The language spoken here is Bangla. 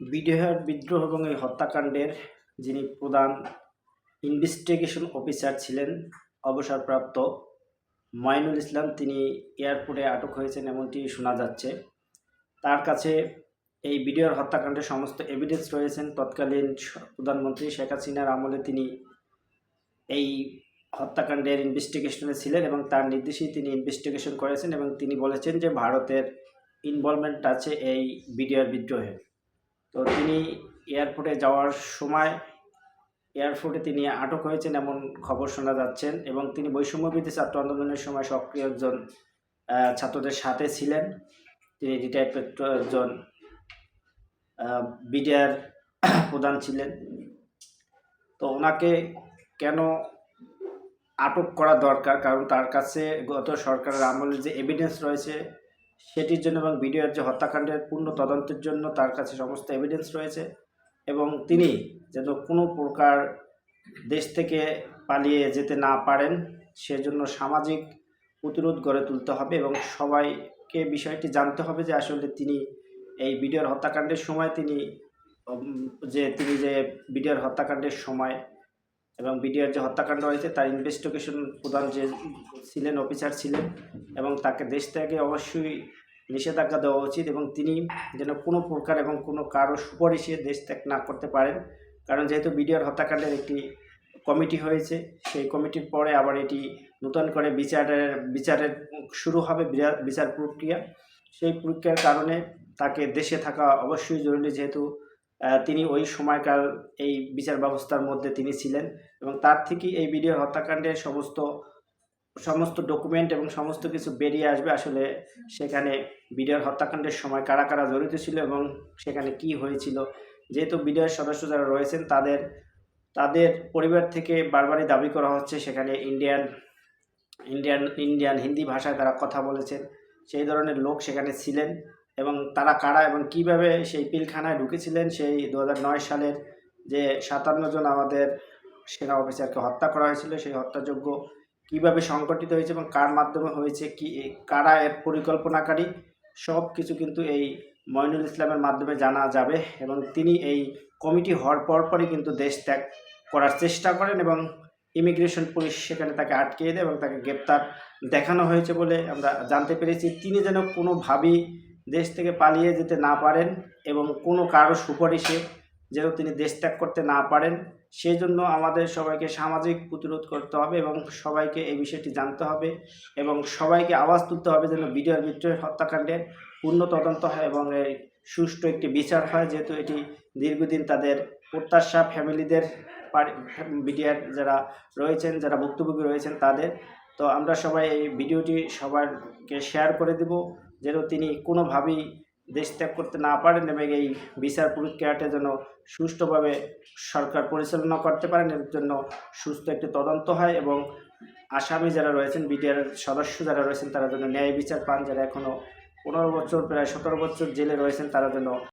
বিডিআর বিদ্রোহ এবং এই হত্যাকাণ্ডের যিনি প্রধান ইনভেস্টিগেশন অফিসার ছিলেন, অবসরপ্রাপ্ত ময়নুল ইসলাম, তিনি এয়ারপোর্টে আটক হয়েছেন এমনটি শোনা যাচ্ছে। তার কাছে এই বিডিআর হত্যাকাণ্ডের সমস্ত এভিডেন্স রয়েছেন। তৎকালীন প্রধানমন্ত্রী শেখ হাসিনার আমলে তিনি এই হত্যাকাণ্ডের ইনভেস্টিগেশনে ছিলেন এবং তার নির্দেশেই তিনি ইনভেস্টিগেশন করেছেন এবং তিনি বলেছেন যে ভারতের ইনভলভমেন্ট আছে এই বিডিআর বিদ্রোহে। তো তিনি এয়ারপোর্টে যাওয়ার সময় এয়ারপোর্টে তিনি আটক হয়েছেন এমন খবর শোনা যাচ্ছেন এবং তিনি বৈষম্যবিধি ছাত্র আন্দোলনের সময় সক্রিয় একজন ছাত্রদের সাথে ছিলেন। তিনি রিটায়ার্ড একজন বিডিআর প্রধান ছিলেন। তো ওনাকে কেন আটক করা দরকার? কারণ তার কাছে গত সরকারের আমলে যে এভিডেন্স রয়েছে সেটির জন্য এবং বিডিআর যে হত্যাকাণ্ডের পূর্ণ তদন্তের জন্য তার কাছে সমস্ত এভিডেন্স রয়েছে এবং তিনি যেন কোনো প্রকার দেশ থেকে পালিয়ে যেতে না পারেন, সেজন্য সামাজিক প্রতিরোধ গড়ে তুলতে হবে এবং সবাইকে বিষয়টি জানতে হবে যে আসলে তিনি এই বিডিআর হত্যাকাণ্ডের সময় তিনি যে তিনি যে বিডিআর হত্যাকাণ্ডের সময় এবং বিডিআর যে হত্যাকাণ্ড হয়েছে, তার ইনভেস্টিগেশন প্রধান যে ছিলেন অফিসার ছিলেন এবং তাকে দেশ থেকে অবশ্যই নিষেধাজ্ঞা দেওয়া উচিত এবং তিনি যেন কোনো প্রকার এবং কোনো কারও সুপারিশে দেশ ত্যাগ না করতে পারেন। কারণ যেহেতু বিডিআর হত্যাকাণ্ডের একটি কমিটি হয়েছে, সেই কমিটির পরে আবার এটি নতুন করে বিচারের বিচারের শুরু হবে বিচার প্রক্রিয়া। সেই প্রক্রিয়ার কারণে তাকে দেশে থাকা অবশ্যই জরুরি, যেহেতু তিনি ওই সময়কাল এই বিচার ব্যবস্থার মধ্যে তিনি ছিলেন এবং তার থেকেই এই বিডিআর হত্যাকাণ্ডের সমস্ত সমস্ত ডকুমেন্ট এবং সমস্ত কিছু বেরিয়ে আসবে আসলে সেখানে বিডিআর হত্যাকাণ্ডের সময় কারা কারা জড়িত ছিল এবং সেখানে কি হয়েছিল। যেহেতু বিডিআর সদস্য যারা রয়েছেন তাদের তাদের পরিবার থেকে বারবারই দাবি করা হচ্ছে সেখানে ইন্ডিয়ান ইন্ডিয়ান ইন্ডিয়ান হিন্দি ভাষায় তারা কথা বলেছেন। সেই ধরনের লোক সেখানে ছিলেন। এবং তারা কারা এবং কীভাবে সেই পিলখানায় ঢুকেছিলেন, সেই দু সালের যে সাতান্ন জন আমাদের সেনা অফিসারকে হত্যা করা হয়েছিল, সেই হত্যাযোগ্য কীভাবে সংগঠিত হয়েছে এবং কার মাধ্যমে হয়েছে, কি, কারা এর পরিকল্পনাকারী সব কিছু কিন্তু এই মইনুল ইসলামের মাধ্যমে জানা যাবে এবং তিনি এই কমিটি হওয়ার পরপরই কিন্তু দেশ ত্যাগ করার চেষ্টা করেন এবং ইমিগ্রেশন পুলিশ সেখানে তাকে আটকিয়ে দেয় এবং তাকে গ্রেপ্তার দেখানো হয়েছে বলে আমরা জানতে পেরেছি। তিনি যেন কোনোভাবেই দেশ থেকে পালিয়ে যেতে না পারেন এবং কোনো কারও সুপারিশে যেন তিনি দেশ ত্যাগ করতে না পারেন সেই জন্য আমাদের সবাইকে সামাজিক প্রতিরোধ করতে হবে এবং সবাইকে এই বিষয়টি জানতে হবে এবং সবাইকে আওয়াজ তুলতে হবে যেন বিডিআর বিদ্রোহের হত্যাকাণ্ডের পূর্ণ তদন্ত হয় এবং এই সুষ্ঠু একটি বিচার হয়, যেহেতু এটি দীর্ঘদিন তাদের প্রত্যাশা ফ্যামিলিদের বিডিআর যারা রয়েছেন, যারা ভুক্তভোগী রয়েছেন তাদের। তো আমরা সবাই এই ভিডিওটি সবাইকে শেয়ার করে দেব। যেন তিনি কোনোভাবেই দেশ ত্যাগ করতে না পারেন এবং এই বিচার প্রক্রিয়াটা যেন সুষ্ঠুভাবে সরকার পরিচালনা করতে পারেন, এর জন্য সুস্থ একটি তদন্ত হয় এবং আসামি যারা রয়েছেন, বিডিআর সদস্য যারা রয়েছেন, তারা যেন ন্যায় বিচার পান। যারা এখনও পনেরো বছর, প্রায় সতেরো বছর জেলে রয়েছেন, তারা যেন